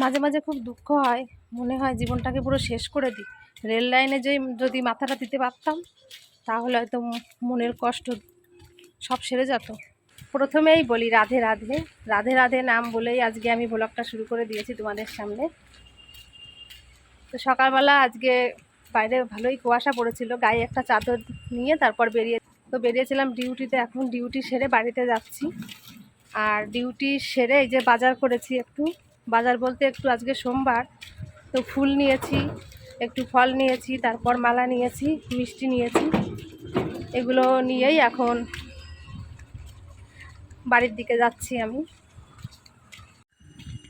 মাঝে মাঝে খুব দুঃখ হয়। মনে হয় জীবনটাকে পুরো শেষ করে দিই। রেল লাইনে যে যদি মাথাটা দিতে পারতাম, তাহলে হয়তো মনের কষ্ট সব সেরে যেত। প্রথমেই বলি রাধে রাধে। রাধে রাধে নাম বলেই আজকে আমি ব্লগটা শুরু করে দিয়েছি তোমাদের সামনে। তো সকালবেলা আজকে বাইরে ভালোই কুয়াশা পড়েছিল, গায়ে একটা চাদর নিয়ে তারপর বেরিয়ে, তো বেরিয়েছিলাম ডিউটিতে, এখন ডিউটি সেরে বাড়িতে যাচ্ছি। আর ডিউটি সেরে এই যে বাজার করেছি একটু। বাজার বলতে একটু আজকে সোমবার, তো ফুল নিয়েছি, একটু ফল নিয়েছি, তারপর মালা নিয়েছি, মিষ্টি নিয়েছি। এগুলো নিয়েই এখন বাড়ির দিকে যাচ্ছি আমি।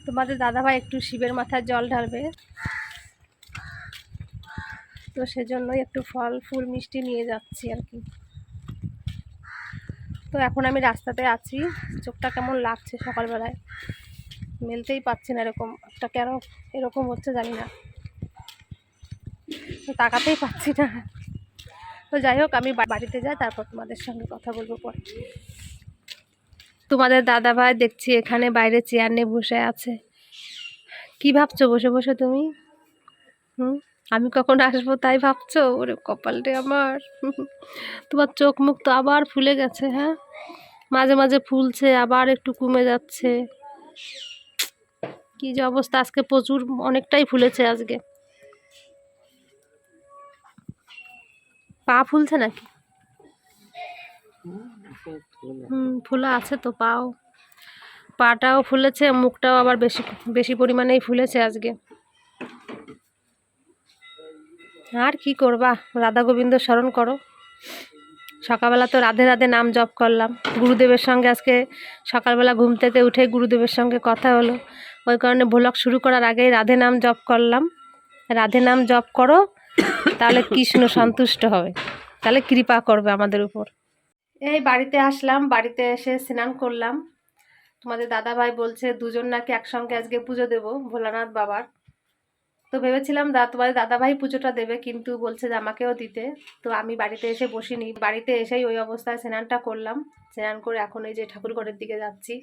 তোমাদের দাদাভাই একটু শিবের মাথায় জল ঢালবে। তো সেজন্যই একটু ফল, ফুল, মিষ্টি নিয়ে যাচ্ছি আর কি। তো এখন আমি রাস্তাতে আছি। চোখটা কেমন লাগছে সকালবেলায়? মেলতেই পাচ্ছি না এরকম। একটা কেন এরকম হচ্ছে জানি না। তাকাতেই পাচ্ছি না। তো যাই হোক, আমি বাড়িতে যাই, তারপর তোমাদের সঙ্গে কথা বলব পরে। তোমাদের দাদা ভাই দেখছি এখানে বাইরে চেয়ার নিয়ে বসে আছে। কি ভাবছ? বসে বসে তুমি? হুম? আমি কখন আসব তাই ভাবছ? ওরে কপালটা আমার। তোমার চোখ মুখ তো আবার ফুলে গেছে হ্যাঁ? মাঝে মাঝে ফুলছে, আবার একটু কমে যাচ্ছে। কি যে অবস্থা? আজকে প্রচুর অনেকটাই ফুলেছে আজকে। পা ফুলছে নাকি? হুম, ফুলা আছে তো পাও। পাটাও ফুলেছে, মুখটাও আবার বেশি বেশি পরিমাণেই ফুলেছে আজকে। আর কি করবা? রাধা গোবিন্দ স্মরণ করো। সকালবেলা তো রাধে রাধে নাম জপ করলাম। গুরুদেবের সঙ্গে আজকে সকালবেলা ঘুম থেকে উঠে গুরুদেবের সঙ্গে কথা হলো। ওই কারণে ভোলক শুরু করার আগেই রাধে নাম জপ করলাম। রাধে নাম জপ করো, তাহলে কৃষ্ণ সন্তুষ্ট হবে। তাহলে কৃপা করবে আমাদের উপর। এই বাড়িতে আসলাম, বাড়িতে এসে স্নান করলাম। তোমাদের দাদা ভাই বলছে, দুজন নাকি একসঙ্গে আজকে পুজো দেবো, ভোলানাথ বাবার। তো ভেবেছিলাম দা তোমাদের দাদা ভাই পুজোটা দেবে, কিন্তু বলছে যে আমাকেও দিতে। তো আমি বাড়িতে এসে বসিনি। বাড়িতে এসেই ওই অবস্থায় স্নানটা করলাম। স্নান করে এখন এই যে ঠাকুর ঘরের দিকে যাচ্ছি।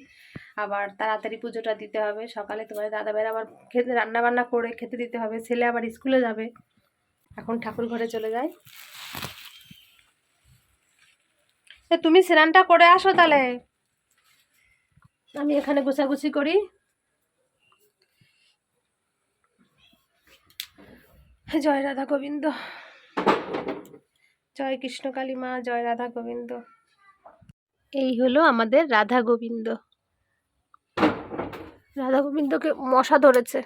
আবার তাড়াতাড়ি পুজোটা দিতে হবে। সকালে তোমাদের দাদা ভাইয়ের আবার খেতে রান্না বান্না করে খেতে দিতে হবে। ছেলে আবার স্কুলে যাবে। এখন ঠাকুর ঘরে চলে যায়। তুমি স্নানটা করে আসো তাহলে। আমি এখানে গোছাগুছি করি। জয় রাধা গোবিন্দ। জয় কৃষ্ণ কালী মা, জয় রাধা গোবিন্দ। এই হলো আমাদের রাধা গোবিন্দ। রাধা গোবিন্দকে মশা ধরেছে।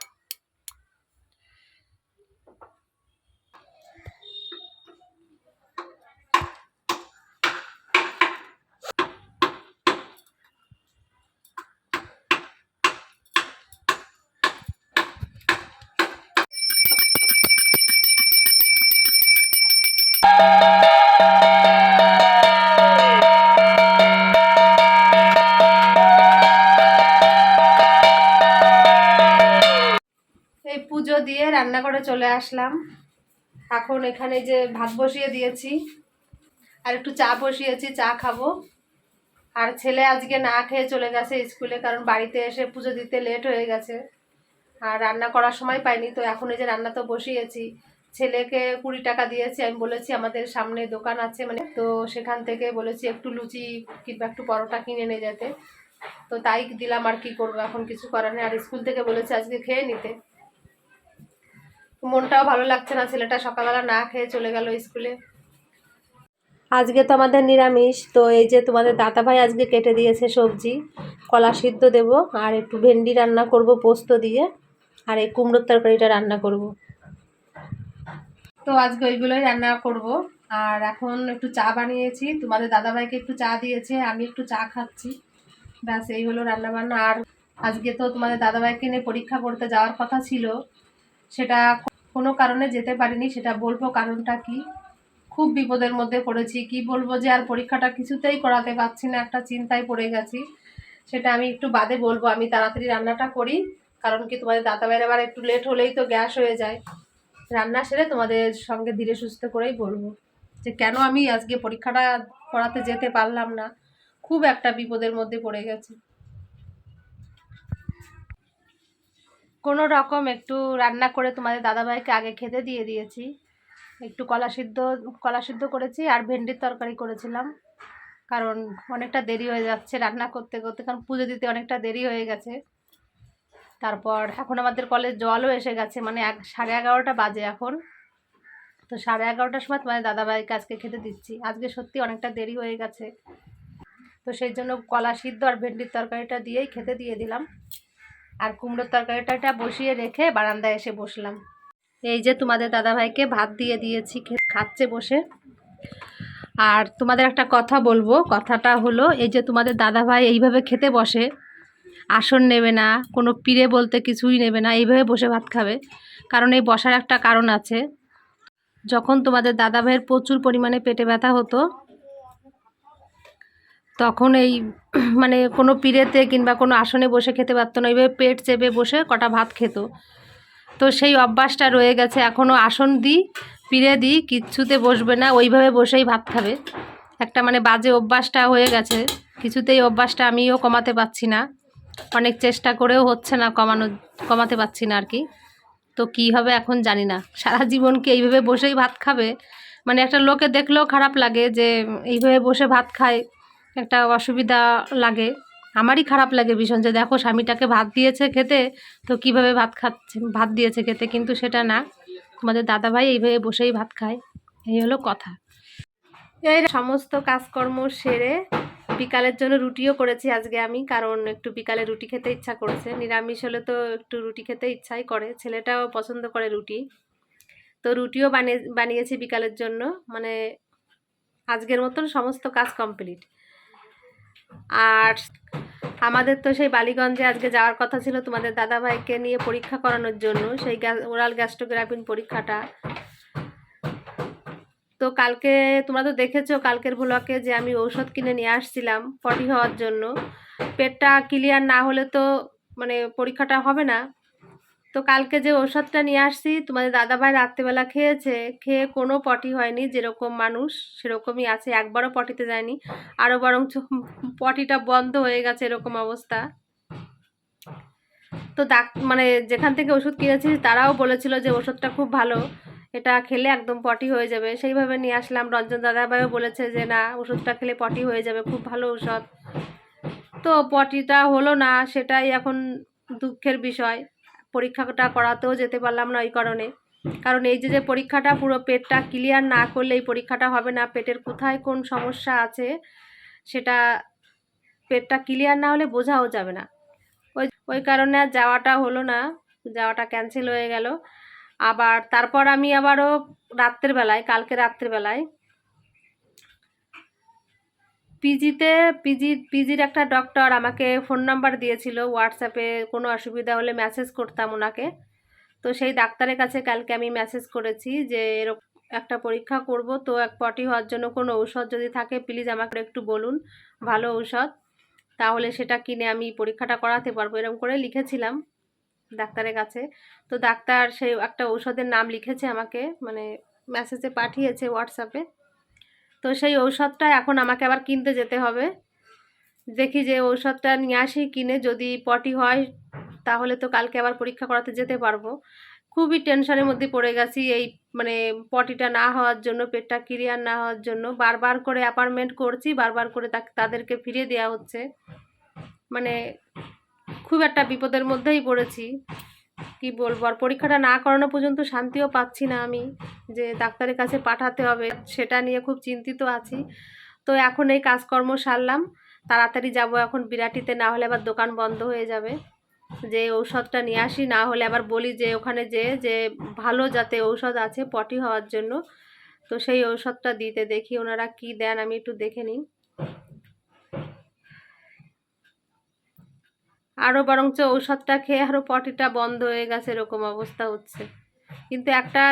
চলে আসলাম। এখন এখানে যে ভাত বসিয়ে দিয়েছি, আর একটু চা বসিয়েছি, চা খাব। আর ছেলে আজকে না খেয়ে চলে গেছে স্কুলে, কারণ বাড়িতে এসে পুজো দিতে লেট হয়ে গেছে। আর রান্না করার সময় পাইনি, তো এখন এই যে রান্না তো বসিয়েছি। ছেলেকে কুড়ি টাকা দিয়েছি, আমি বলেছি আমাদের সামনে দোকান আছে মানে তো সেখান থেকে বলেছি একটু লুচি কিংবা একটু পরোটা কিনে নিয়ে যেতে। তো তাই দিলাম আর কি করব, এখন কিছু করার নেই। আর স্কুল থেকে বলেছি আজকে খেয়ে নিতে। মনটাও ভালো লাগছে না ছেলেটা সকালবেলা না খেয়ে চলে গেল স্কুলে। আজকে তো আমাদের নিরামিষ তো এই যে তোমাদের দাদা ভাই আজকে কেটে দিয়েছে সবজি কলা সিদ্ধ দেব আর একটু ভেন্ডি রান্না করব পোস্ত দিয়ে আর এই কুমড়োর তরকারিটা রান্না করব। তো আজকে ওইগুলোই রান্না করব আর এখন একটু চা বানিয়েছি। তোমাদের দাদা ভাইকে একটু চা দিয়েছে আমি একটু চা খাচ্ছি। ব্যাস এই হলো রান্না বান্না আর আজকে তো তোমাদের দাদা ভাইকে নিয়ে পরীক্ষা করতে যাওয়ার কথা ছিল সেটা কোনো কারণে যেতে পারিনি, সেটা বলব কারণটা কি? খুব বিপদের মধ্যে পড়েছি। কি বলব যে আর পরীক্ষাটা কিছুতেই করাতে পারছি না, একটা চিন্তায় পড়ে গেছি। সেটা আমি একটু বাদে বলব, আমি তাড়াতাড়ি রান্নাটা করি, কারণ কি তোমাদের দাদা ভাইয়ের আবার একটু লেট হলেই তো গ্যাস হয়ে যায়। রান্না সেরে তোমাদের সঙ্গে ধীরে সুস্থ করেই বলব যে কেন আমি আজকে পরীক্ষাটা করাতে যেতে পারলাম না। খুব একটা বিপদের মধ্যে পড়ে গেছি। কোনো রকম একটু রান্না করে তোমাদের দাদাভাইকে আগে খেতে দিয়ে দিয়েছি। একটু কলা সিদ্ধ কলা সিদ্ধ করেছি আর ভেন্ডির তরকারি করেছিলাম। কারণ অনেকটা দেরি হয়ে যাচ্ছে রান্না করতে করতে, কারণ পুজো দিতে অনেকটা দেরি হয়ে গেছে। তারপর এখন আমাদের কলের জলও এসে গেছে মানে এক, সাড়ে এগারোটা বাজে এখন। তো সাড়ে এগারোটার সময় তোমাদের দাদাভাইকে আজকে খেতে দিচ্ছি। আজকে সত্যি অনেকটা দেরি হয়ে গেছে। তো সেই জন্য কলা সিদ্ধ আর ভেন্ডির তরকারিটা দিয়েই খেতে দিয়ে দিলাম। আর কুমড়োর তরকারিটা বসিয়ে রেখে বারান্দায় এসে বসলাম। এই যে তোমাদের দাদাভাইকে ভাত দিয়ে দিয়েছি খাচ্ছে বসে। আর তোমাদের একটা কথা বলব, কথাটা হলো এই যে তোমাদের দাদাভাই এইভাবে খেতে বসে, আসন নেবে না, কোনো পিড়ে বলতে কিছুই নেবে না, এইভাবে বসে ভাত খাবে। কারণ এই বসার একটা কারণ আছে, যখন তোমাদের দাদাভাইয়ের প্রচুর পরিমাণে পেটে ব্যথা হতো তখন এই মানে কোনো পিড়েতে কিংবা কোনো আসনে বসে খেতে পারতো না। এইভাবে পেট চেপে বসে কটা ভাত খেত। তো সেই অভ্যাসটা রয়ে গেছে। এখনও আসন দিই পিড়ে দিই, কিচ্ছুতে বসবে না। ওইভাবে বসেই ভাত খাবে। একটা মানে বাজে অভ্যাসটা হয়ে গেছে। কিছুতেই অভ্যাসটা আমিও কমাতে পারছি না। অনেক চেষ্টা করেও হচ্ছে না কমানো, কমাতে পারছি না আর কি। তো কী হবে এখন জানি না। সারা জীবন কি এইভাবে বসেই ভাত খাবে? মানে একটা লোকে দেখলেও খারাপ লাগে যে এইভাবে বসে ভাত খায়। একটা অসুবিধা লাগে। আমারই খারাপ লাগে ভীষণ যে দেখো স্বামীটাকে ভাত দিয়েছে খেতে, তো কীভাবে ভাত খাচ্ছে, ভাত দিয়েছে খেতে কিন্তু সেটা না। তোমাদের দাদাভাই এইভাবে বসেই ভাত খায়, এই হলো কথা। এই সমস্ত কাজকর্ম সেরে বিকালের জন্য রুটিও করেছি আজকে আমি, কারণ একটু বিকালে রুটি খেতে ইচ্ছা করেছে। নিরামিষ হলে তো একটু রুটি খেতে ইচ্ছাই করে, ছেলেটাও পছন্দ করে রুটি। তো রুটিও বানিয়ে, বানিয়েছি বিকালের জন্য মানে আজকের মতন সমস্ত কাজ কমপ্লিট আর আমাদের তো সেই বালিগঞ্জে আজকে যাওয়ার কথা ছিল, তোমাদের দাদাভাইকে নিয়ে পরীক্ষা করানোর জন্য, সেই ওরাল গ্যাস্ট্রোগ্রাফিন পরীক্ষাটা। তো কালকে, তোমরা তো দেখেছ কালকের ব্লকে যে আমি ঔষধ কিনে নিয়ে আসছিলাম পটি হওয়ার জন্য। পেটটা ক্লিয়ার না হলে তো মানে পরীক্ষাটা হবে না। তো কালকে যে ওষুধটা নিয়ে আসছি, তোমাদের দাদাভাই রাত্রেবেলা খেয়েছে, খেয়ে কোনো পটি হয়নি, যেরকম মানুষ সেরকমই আছে, একবারও পটিতে যায়নি। আরও বরং পটিটা বন্ধ হয়ে গেছে এরকম অবস্থা। তো ডাক মানে যেখান থেকে ওষুধ কিনেছি, তারাও বলেছিল যে ওষুধটা খুব ভালো, এটা খেলে একদম পটি হয়ে যাবে। সেইভাবে নিয়ে আসলাম। রঞ্জন দাদাভাইও বলেছে যে, না, ওষুধটা খেলে পটি হয়ে যাবে, খুব ভালো ওষুধ তো পটিটা হলো না, সেটাই এখন দুঃখের বিষয়। পরীক্ষাটা করাতেও যেতে পারলাম না ওই কারণে। কারণ এই যে যে পরীক্ষাটা পুরো পেটটা ক্লিয়ার না করলে এই পরীক্ষাটা হবে না, পেটের কোথায় কোন সমস্যা আছে সেটা পেটটা ক্লিয়ার না হলে বোঝাও যাবে না। ওই ওই কারণে আর যাওয়াটা হলো না, যাওয়াটা ক্যান্সেল হয়ে গেল। আবার তারপর আমি আবারও রাত্রের বেলায়, কালকে রাত্রের বেলায় পিজিতে, পিজি, পিজির একটা ডক্টর আমাকে ফোন নাম্বার দিয়েছিল হোয়াটসঅ্যাপে কোনো অসুবিধা হলে মেসেজ করতাম ওনাকে। তো সেই ডাক্তারের কাছে কালকে আমি মেসেজ করেছি যে, এরকম একটা পরীক্ষা করব, তো এক পটি হওয়ার জন্য কোনো ঔষধ যদি থাকে প্লিজ আমাকে একটু বলুন, ভালো ঔষধ। তাহলে সেটা কিনে আমি পরীক্ষাটা করাতে পারব, এরকম করে লিখেছিলাম ডাক্তারের কাছে। তো ডাক্তার সেই একটা ঔষধের নাম লিখেছে আমাকে মানে মেসেজে পাঠিয়েছে হোয়াটসঅ্যাপে তো সেই ঔষধটা এখন আমাকে আবার কিনতে যেতে হবে। দেখি যে ঔষধটা নিয়ে আসি, কিনে যদি পটি হয় তাহলে তো কালকে আবার পরীক্ষা করাতে যেতে পারব। খুবই টেনশনের মধ্যে পড়ে গেছি এই মানে পটিটা না হওয়ার জন্য, পেটটা ক্লিয়ার না হওয়ার জন্য। বারবার করে অ্যাপার্টমেন্ট করছি, বারবার করে তাদেরকে ফিরিয়ে দেওয়া হচ্ছে। মানে খুব একটা বিপদের মধ্যেই পড়েছি। কি বলব? আর পরীক্ষাটা না করানো পর্যন্ত শান্তিও পাচ্ছি না আমি, যে ডাক্তারের কাছে পাঠাতে হবে, সেটা নিয়ে খুব চিন্তিত আছি। তো এখন এই কাজকর্ম সারলাম, তাড়াতাড়ি যাব এখন বিরাটিতে, না হলে আবার দোকান বন্ধ হয়ে যাবে। যে ঔষধটা নিয়ে আসি, না হলে আবার বলি যে ওখানে যে যে ভালো যাতে ঔষধ আছে, পটি হওয়ার জন্য। তো সেই ঔষধটা দিতে দেখি, ওনারা কি দেন আমি একটু দেখে নিই। আরও বরঞ্চ ঔষধটা খেয়ে আরও পটিটা বন্ধ হয়ে গেছে, এরকম অবস্থা হচ্ছে। কিন্তু একটা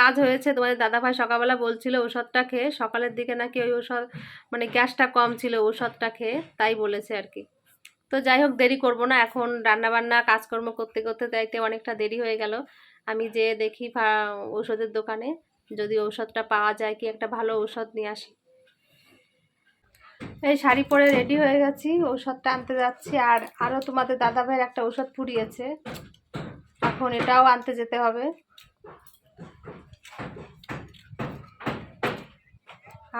কাজ হয়েছে, তোমাদের দাদাভাই সকালবেলা বলছিল ঔষধটা খেয়ে, সকালের দিকে নাকি ওই ঔষধ মানে গ্যাসটা কম ছিল ঔষধটা খেয়ে, তাই বলেছে আর কি তো যাই হোক, দেরি করব না, এখন রান্নাবান্না, কাজকর্ম করতে করতে তাইতে অনেকটা দেরি হয়ে গেল। আমি যে দেখি ঔষধের দোকানে, যদি ঔষধটা পাওয়া যায় কি একটা ভালো ঔষধ নিয়ে আসি। এই শাড়ি পরে রেডি হয়ে গেছি, ঔষধটা আনতে যাচ্ছি, আর আরও তোমাদের দাদা ভাইয়ের একটা ঔষধ ফুরিয়েছে এখন এটাও আনতে যেতে হবে।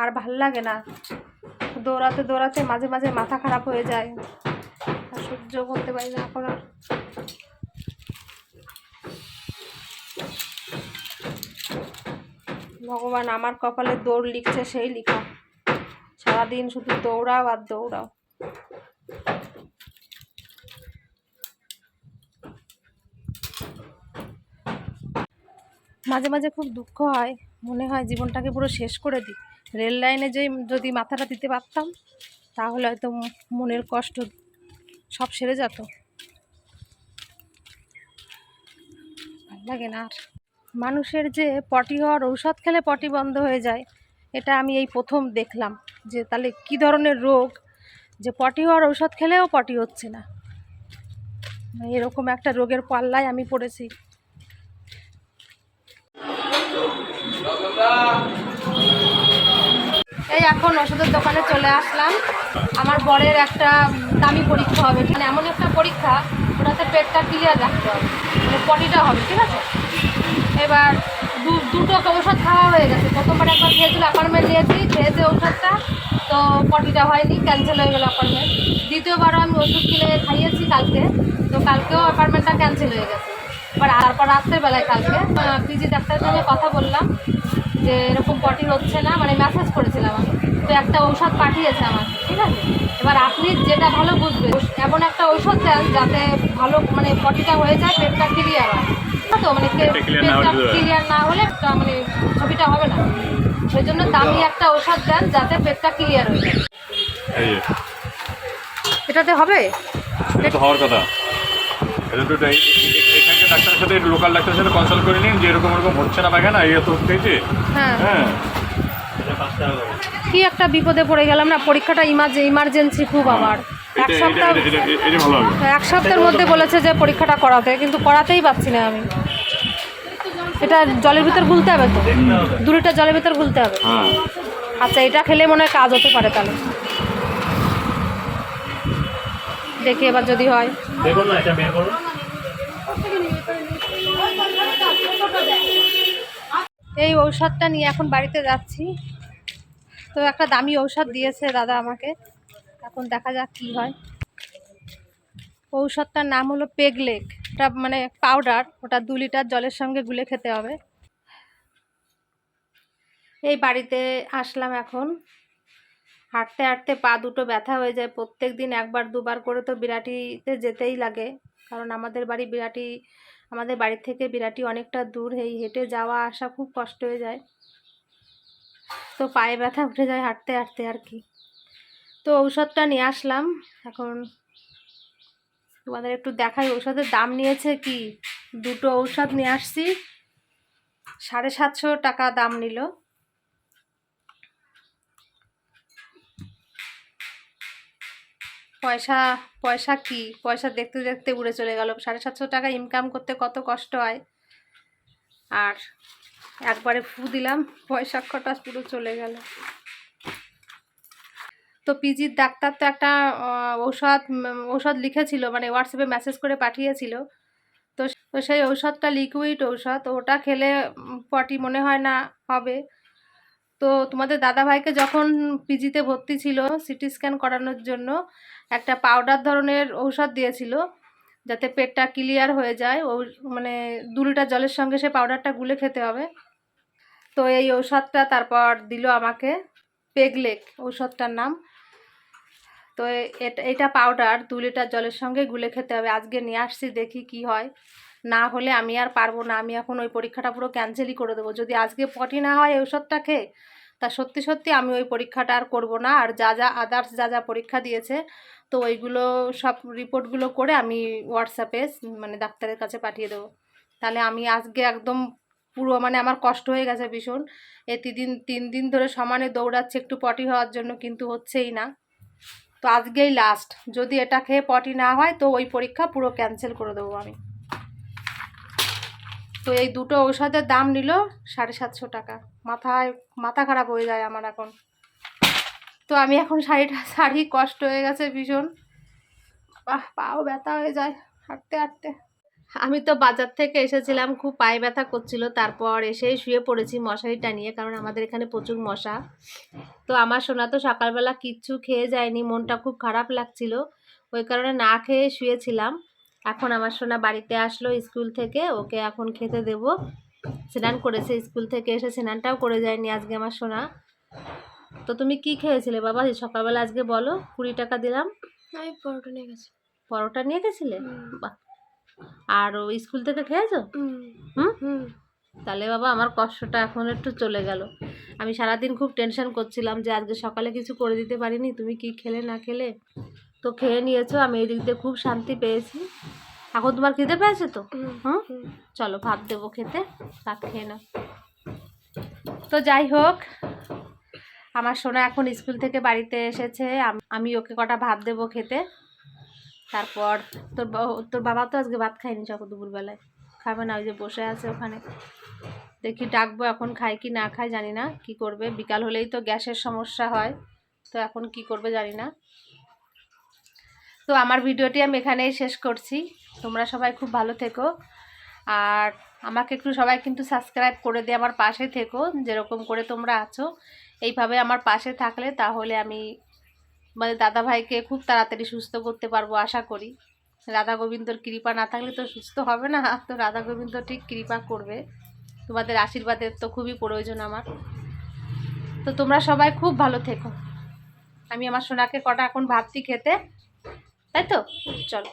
আর ভালো লাগে না। দৌড়াতে দৌড়াতে মাঝে মাঝে মাথা খারাপ হয়ে যায়। আর সহ্য করতে পারি না এখন আর। ভগবান আমার কপালে দৌড় লিখছে, সেই লিখা। সারাদিন শুধু দৌড়াও আর দৌড়াও। মাঝে মাঝে খুব দুঃখ হয়, মনে হয় জীবনটাকে পুরো শেষ করে দিই। রেল লাইনে যে যদি মাথাটা দিতে পারতাম, তাহলে হয়তো মনের কষ্ট সব সেরে যেত। লাগে না আর। মানুষের যে পটি হওয়ার ঔষধ খেলে পটি বন্ধ হয়ে যায়, এটা আমি এই প্রথম দেখলাম। যে তাহলে কি ধরনের রোগ? যে পটি হওয়ার ঔষধ খেলেও পটি হচ্ছে না। এরকম একটা রোগের পাল্লায় আমি পড়েছি। এই এখন ওষুধের দোকানে চলে আসলাম। আমার বরের একটা দামি পরীক্ষা হবে। মানে এমন একটা পরীক্ষা, ওটাতে পেটটা ক্লিয়ার রাখতে হবে। মানে পটিটা হবে, ঠিক আছে? এবার দুটো ঔষধ খাওয়া হয়ে গেছে। প্রথমবার একবার খেয়েছিল অ্যাপয়েন্টমেন্ট নিয়েছি খেয়েছে ঔষধটা। তো পটিটা হয়নি ক্যান্সেল হয়ে গেল অ্যাপয়েন্টমেন্ট দ্বিতীয়বারও আমি ওষুধ কিনে খাইয়েছি কালকে। তো কালকেও অ্যাপয়েন্টমেন্টটা ক্যান্সেল হয়ে গেছে। এবার তারপর রাত্রেবেলায় কালকে পিজি ডাক্তারের সঙ্গে কথা বললাম যে এরকম পটি হচ্ছে না মানে মেসেজ করেছিলাম আমি। তো একটা ঔষধ পাঠিয়েছে আমাকে, ঠিক আছে? এবার আপনি যেটা ভালো বুঝবেন, এমন একটা ঔষধ দেন যাতে ভালো মানে পটিটা হয়ে যায়, পেটটা ক্লিয়ার হয় তো মানে না হলে তো- ক্লিয়ার না হলে তা মানে ছবিটা হবে না। সেই জন্য দামি একটা ঔষধ দেন যাতে পেটটা ক্লিয়ার হয়ে যায়। এটাতে হবে? এটা হওয়ার কথা। এটা তো এই- এই- এখানকার ডাক্তারের সাথে লোকাল ডাক্তারের সাথে কনসাল্ট করে নিন যে এরকম এরকম হচ্ছে না পায়খানা এই তো উঠতেছে হ্যাঁ। হ্যাঁ। কি একটা বিপদে পড়ে গেলাম না পরীক্ষাটা ইমার্জে ইমার্জেন্সি খুব আবার। এক সপ্তাহ হবে। এক সপ্তাহের মধ্যে বলেছে যে পরীক্ষাটা করাতে কিন্তু করাতেই পারছি না আমি। এটা জলের ভিতর গুলতে হবে তো? দু লিটার জলের ভিতর গুলতে হবে? হ্যাঁ। আচ্ছা এটা খেলে মনে হয় কাজ হতে পারে তাহলে। দেখি এবার যদি হয়। দেখুন না এটা বের করুন। এই ঔষধটা নিয়ে এখন বাড়িতে যাচ্ছি। তো একটা দামি ঔষধ দিয়েছে দাদা আমাকে। এখন দেখা যাক কি হয়। ঔষধটার নাম হলো পেগলেক। এটা মানে পাউডার ওটা দু লিটার জলের সঙ্গে গুলে খেতে হবে। এই বাড়িতে আসলাম এখন। হাঁটতে হাঁটতে পা দুটো ব্যথা হয়ে যায়। প্রত্যেক দিন একবার, দুবার করে তো বিরাটিতে যেতেই লাগে। কারণ আমাদের বাড়ি বিরাটি, আমাদের বাড়ি থেকে বিরাটি অনেকটা দূর। এই হেঁটে যাওয়া, আসা খুব কষ্ট হয়ে যায়। তো পায়ে ব্যথা উঠে যায় হাঁটতে হাঁটতে আর কি। তো ঔষধটা নিয়ে আসলাম। এখন তোমাদের একটু দেখাই, ঔষধের দাম নিয়েছে কি? দুটো ঔষধ নিয়ে আসছি। সাড়ে সাতশো টাকা দাম নিল। পয়সা পয়সা কি? পয়সা দেখতে দেখতে উড়ে চলে গেল। সাড়ে সাতশো টাকা ইনকাম করতে কত কষ্ট হয়। আর একবারে ফু দিলাম, পয়সা কটা পুরো চলে গেল। তো পিজির ডাক্তার তো একটা ঔষধ ঔষধ লিখেছিল মানে হোয়াটসঅ্যাপে মেসেজ করে পাঠিয়েছিল। তো তো সেই ঔষধটা লিকুইড ঔষধ ওটা খেলে পটি মনে হয় না হবে। তো তোমাদের দাদাভাইকে যখন পিজিতে ভর্তি ছিল সিটি স্ক্যান করানোর জন্য একটা পাউডার ধরনের ঔষধ দিয়েছিল, যাতে পেটটা ক্লিয়ার হয়ে যায়, ও মানে দু লিটার জলের সঙ্গে সে পাউডারটা গুলে খেতে হবে। তো এই ঔষধটা তারপর দিল আমাকে পেগলেক ঔষধটার নাম। তো এটা পাউডার দু লিটার জলের সঙ্গে গুলে খেতে হবে। আজকে নিয়ে আসছি, দেখি কি হয়। না হলে আমি আর পারব না। আমি এখন ওই পরীক্ষাটা পুরো ক্যান্সেলই করে দেবো। যদি আজকে পটি না হয় এই ওষুধটা খেয়ে, তা সত্যি সত্যি আমি ওই পরীক্ষাটা আর করব না। আর যা যা আদার্স যা যা পরীক্ষা দিয়েছে, তো ওইগুলো সব রিপোর্টগুলো করে আমি হোয়াটসঅ্যাপে মানে ডাক্তারের কাছে পাঠিয়ে দেবো। তাহলে আমি আজকে একদম পুরো মানে আমার কষ্ট হয়ে গেছে ভীষণ। এ তিন তিন দিন ধরে সমানে দৌড়াচ্ছে, একটু পটি হওয়ার জন্য, কিন্তু হচ্ছেই না। তো আজকেই লাস্ট যদি এটা খেয়ে পটি না হয়, তো ওই পরীক্ষা পুরো ক্যান্সেল করে দেবো আমি। তো এই দুটো ঔষধের দাম নিল সাড়ে সাতশো টাকা। মাথায়, মাথা খারাপ হয়ে যায় আমার এখন। তো আমি এখন শাড়িটা, শাড়ি কষ্ট হয়ে গেছে ভীষণ। বাহ, পাও ব্যথা হয়ে যায়, হাঁটতে হাঁটতে। আমি তো বাজার থেকে এসেছিলাম খুব পায়ে ব্যথা করছিল। তারপর এসেই শুয়ে পড়েছি মশারি টানিয়ে কারণ আমাদের এখানে প্রচুর মশা। তো আমার সোনা তো সকালবেলা কিচ্ছু খেয়ে যায়নি মনটা খুব খারাপ লাগছিল। ওই কারণে না খেয়ে শুয়েছিলাম। এখন আমার সোনা বাড়িতে আসলো স্কুল থেকে ওকে এখন খেতে দেব। স্নান করেছে স্কুল থেকে এসে স্নানটাও করে যায়নি আজকে আমার সোনা। তো তুমি কি খেয়েছিলে বাবা? সকালবেলা আজকে বলো কুড়ি টাকা দিলাম। আমি পরোটা নিয়ে গেছি। পরোটা নিয়ে গেছিলে। বাহ আর ও স্কুল থেকে খেয়েছো? হুম। তাহলে বাবা আমার কষ্টটা এখন একটু চলে গেল। আমি সারাদিন খুব টেনশন করছিলাম যে আজকে সকালে কিছু করে দিতে পারিনি তুমি কি খেলে না খেলে? তো খেয়ে নিয়েছো আমি এই দিক দিয়ে খুব শান্তি পেয়েছি। এখন তোমার খেতে পেয়েছে তো? হুম চলো ভাত দেবো খেতে ভাত খেয়ে নাও। তো যাই হোক আমার সোনা এখন স্কুল থেকে বাড়িতে এসেছে আমি ওকে কটা ভাত দেবো খেতে। তারপর তোর তোর বাবা তো আজকে ভাত খায়নি যখন দুপুরবেলায়। খাবে না, ওই যে বসে আছে ওখানে। দেখি ডাকবো এখন খায় কি না খায়, জানি না কি করবে। বিকাল হলেই তো গ্যাসের সমস্যা হয়, তো এখন কি করবে জানি না। তো আমার ভিডিওটি আমি এখানেই শেষ করছি। তোমরা সবাই খুব ভালো থেকো। আর আমাকে একটু সবাই কিন্তু সাবস্ক্রাইব করে দিয়ে আমার পাশে থেকো, যেরকম করে তোমরা আছো। এইভাবে আমার পাশে থাকলে তাহলে আমি মানে দাদা ভাইকে খুব তাড়াতাড়ি সুস্থ করতে পারব আশা করি। রাধা গোবিন্দর কৃপা না থাকলে তো সুস্থ হবে না। তো রাধা গোবিন্দ ঠিক কৃপা করবে। তোমাদের আশীর্বাদের তো খুবই প্রয়োজন আমার। তো তোমরা সবাই খুব ভালো থেকো। আমি আমার সোনাকে কটা এখন ভাবছি খেতে। তাই তো? চলো।